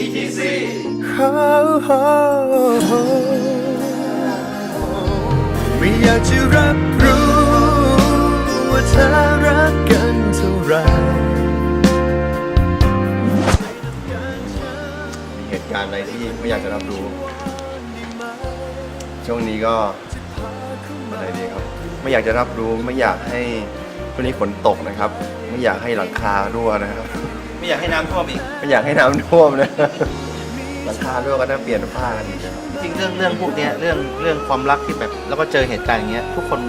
ETC ไม่อยากจะรับรู้ ว่าเธอรักกันเท่าไหรมีเหตุการณ์อะไรที่ไม่อยากจะรับรู้ ช่วงนี้ก็อะไรดีครับ ไม่อยากจะรับรู้ ไม่อยากให้ช่วงนี้ฝนตกนะครับ ไม่อยากให้หลังคารั่วนะครับ ไม่อยากให้น้ำท่วมอีก ไม่อยากให้น้ำท่วมนะหลังคารั่วก็ต้องเปลี่ยนผ้ากันอีกนะครับจริงๆเรื่องเรื่องพวกเนี้ยเรื่องเรื่องความรักที่แบบ แล้วก็เจอเหตุการณ์อย่างเงี้ยทุกคน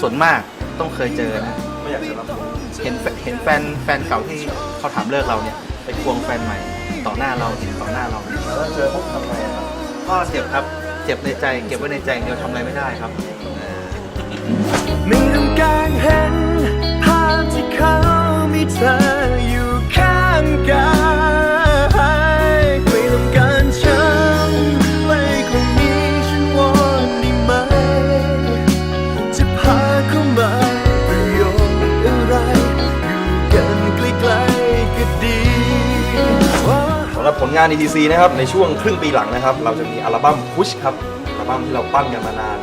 ส่วนมากต้องเคยเจอนะไม่อยากจะรับรู้เห็นแฟเห็นแฟนแฟนเก่าที่เขาถามเลิกเราเนี่ย ไปควงแฟนใหม่ ต่อหน้าเราเห็นต่อหน้าเราเนี่ยแล้วเจอพวกทำไงครับก็เจ็บครับเจ็บในใจ เก็บไว้ในใจอย่างเดียวทำอะไรไม่ได้ครับ ไม่ต้องการเห็นำหรับผลงาน ETC นะครับในช่วงครึ่งปีหลังนะครับ เราจะมีอัลบั้ม Push ครับอัลบั้มที่เราปั้นกันมานาน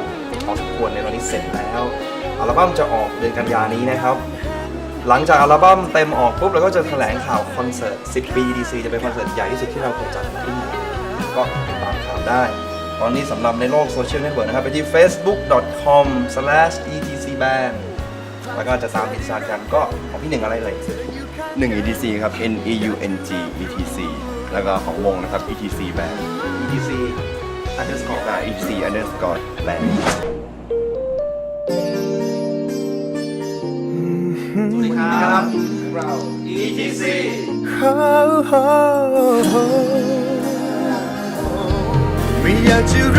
พอสมควรในตอนนี้เสร็จแล้วอัลบั้มจะออกเดือนกันยานี้นะครับ หลังจากอัลบั้มเต็มออกปุ๊บเราก็จะแถลงข่าวคอนเสิร์ต 10 ปี ETC จะเป็นคอนเสิร์ตใหญ่ที่สุดที่เราเคยจัดขึ้นมาก็ติดตามข่าวได้ ตอนนี้สำหรับในโลกโซเชียลเน็ตเวิร์กนะครับ ไปที่ facebook.com/etcband แล้วก็จะตามติดตามกันก็ของพี่หนึ่งอะไรเลยหนึ่ง ETC ครับ N E U N G ETC แล้วก็ของวงนะครับ ETC Band ETC underscore กับ ETC underscore band สวัสดีครับ ETC ไม่อยากจะรับ